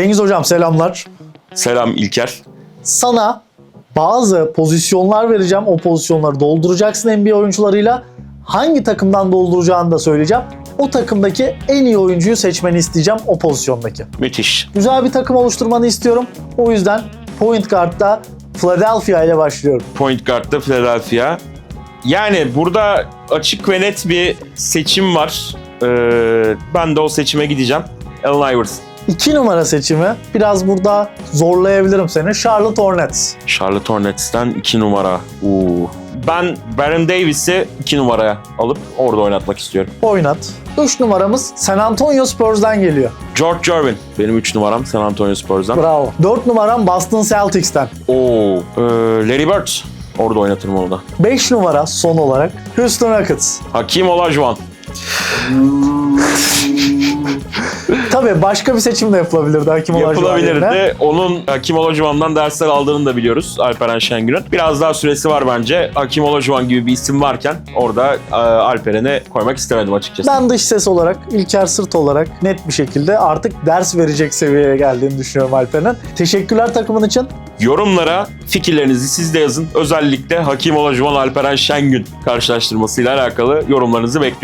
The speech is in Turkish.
Cengiz Hocam selamlar. Selam İlker. Sana bazı pozisyonlar vereceğim. O pozisyonları dolduracaksın NBA oyuncularıyla. Hangi takımdan dolduracağını da söyleyeceğim. O takımdaki en iyi oyuncuyu seçmeni isteyeceğim o pozisyondaki. Müthiş. Güzel bir takım oluşturmanı istiyorum. O yüzden point guard'da Philadelphia ile başlıyorum. Point Guard'da Philadelphia. Yani burada açık ve net bir seçim var. Ee, ben de o seçime gideceğim. Allen Iverson. 2 numara seçimi. Biraz burada zorlayabilirim seni. Charlotte Hornets. Charlotte Hornets'ten 2 numara. Oo. Ben Baron Davis'i 2 numaraya alıp orada oynatmak istiyorum. Oynat. 3 numaramız San Antonio Spurs'dan geliyor. George Gervin benim 3 numaram San Antonio Spurs'dan. Bravo. 4 numaram Boston Celtics'ten. Oo. Ee, Larry Bird. Orada oynatırım onu da. 5 numara son olarak Houston Rockets. Hakim Olajuwon. Tabii başka bir seçim de yapılabilirdi Hakim yerine. Yapılabilirdi. Onun Hakim Olajuwon'dan dersler aldığını da biliyoruz Alperen Şengül'ün. Biraz daha süresi var bence. Hakim Olajuwon gibi bir isim varken orada e, Alperen'e koymak istemedim açıkçası. Ben dış ses olarak, İlker Sırt olarak net bir şekilde artık ders verecek seviyeye geldiğini düşünüyorum Alper'in. Teşekkürler takımın için. Yorumlara fikirlerinizi siz de yazın. Özellikle Hakim Olajuwon Alperen Şengün karşılaştırmasıyla alakalı yorumlarınızı bekliyorum.